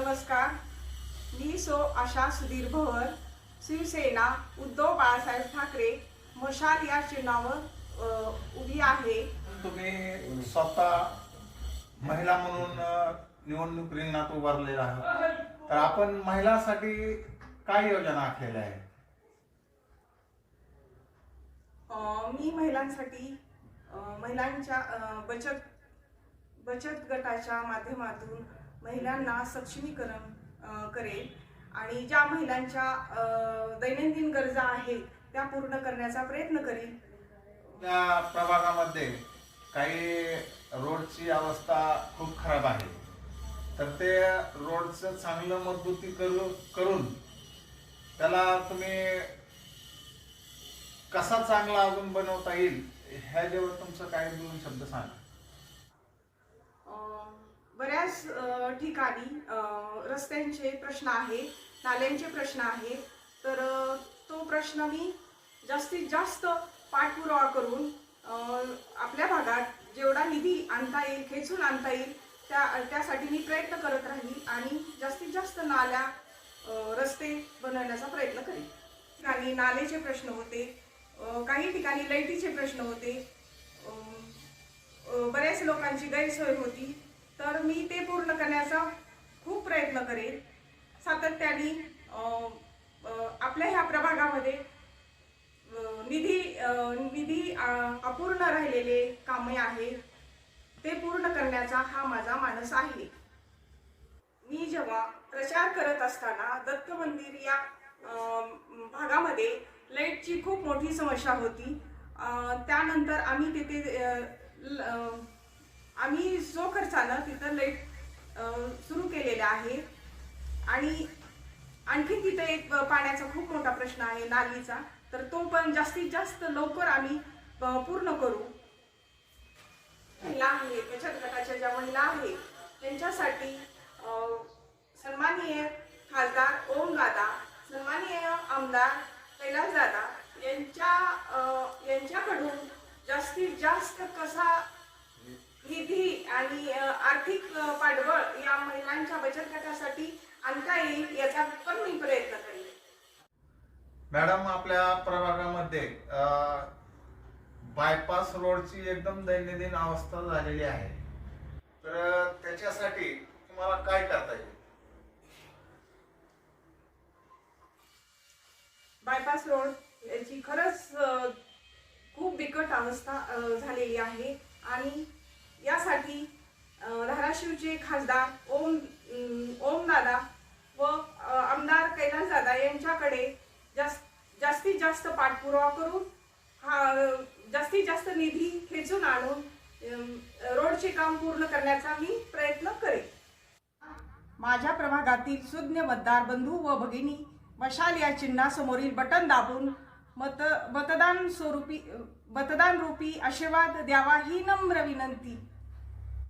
नमस्कार. मी सो आशा सुधीर भवर शिवसेना उद्धव बाळासाहेब ठाकरे मशाल या चिन्हावर उभी आहे. तुम्ही स्वतः महिला म्हणून निवडणूक रिंगणात उभारलेला आहात. तर आपण महिलांसाठी काय योजना आखलेल्या आहे अ, मी महिलांसाठी महिलांच्या बचत बचत गटाच्या माध्यमातून महिलांना सक्षमीकरण करेल. आणि ज्या महिलांच्या दैनंदिन गरजा आहेत त्या पूर्ण करण्याचा प्रयत्न करेल. त्या प्रभागामध्ये काही रोडची अवस्था खूप खराब आहे. तर ते रोडचं चांगलं मजबूती करू करून त्याला तुम्ही कसा चांगला अजून बनवता येईल ह्याच्यावर तुमचं काय दोन शब्द सांगा. बऱ्याच ठिकाणी रस्त्यांचे प्रश्न आहे नाल्यांचे प्रश्न आहेत. तर तो प्रश्न मी जास्तीत जास्त पाठपुरावा करून आपल्या भागात जेवढा निधी आणता येईल खेचून आणता येईल त्या त्यासाठी मी प्रयत्न करत राहील आणि जास्तीत जास्त नाल्या रस्ते बनवण्याचा प्रयत्न करेन. ठिकाणी नालेचे प्रश्न होते काही ठिकाणी लाईटीचे प्रश्न होते बऱ्याच लोकांची गैरसोय होती. तर मी ते पूर्ण करण्याचा खूप प्रयत्न करेन. सातत्याने आपल्या ह्या प्रभागामध्ये निधी निधी अपूर्ण राहिलेले कामे आहेत. ते पूर्ण करण्याचा हा माझा मानस आहे. मी जेव्हा प्रचार करत असताना दत्त मंदिर या भागामध्ये लाईटची खूप मोठी समस्या होती. त्यानंतर आम्ही तिथे अं, खर्चानं तिथं लाइट सुरू केलेलं आहे. आणि आणखी तिथं एक पाण्याचा खूप मोठा प्रश्न आहे नालीचा. तर तो पण जास्तीत जास्त लवकर आम्ही पूर्ण करू. महिला आहे बचत गटाच्या ज्या महिला आहेत त्यांच्यासाठी सन्माननीय खासदार ओम दादा सन्माननीय आमदार कैलास दादा यांच्या यांच्याकडून जास्तीत जास्त कसा निधी आणि आर्थिक पाठबळ या महिलांच्या बचत गटासाठी आणता येईल याचा पण मी प्रयत्न करेन. मॅडम आपल्या प्रभागामध्ये बायपास रोडची एकदम दैनंदिन अवस्था झालेली आहे. तर त्याच्यासाठी तुम्हाला काय करता येईल? बायपास रोड याची खरंच खूप बिकट अवस्था झालेली आहे. आणि यासाठी धाराशिवचे खासदार ओम ओम दादा व आमदार कैलास दादा यांच्याकडे जास्त जास्तीत जास्त पाठपुरावा करून हा जास्तीत जास्त निधी खेचून आणून रोडचे काम पूर्ण करण्याचा मी प्रयत्न करेन. माझ्या प्रभागातील सुज्ञ मतदार बंधू व भगिनी मशाल या चिन्हासमोरील बटन दाबून मत मतदान स्वरूपी मतदान रूपी आशीर्वाद द्यावा ही नम्र विनंती.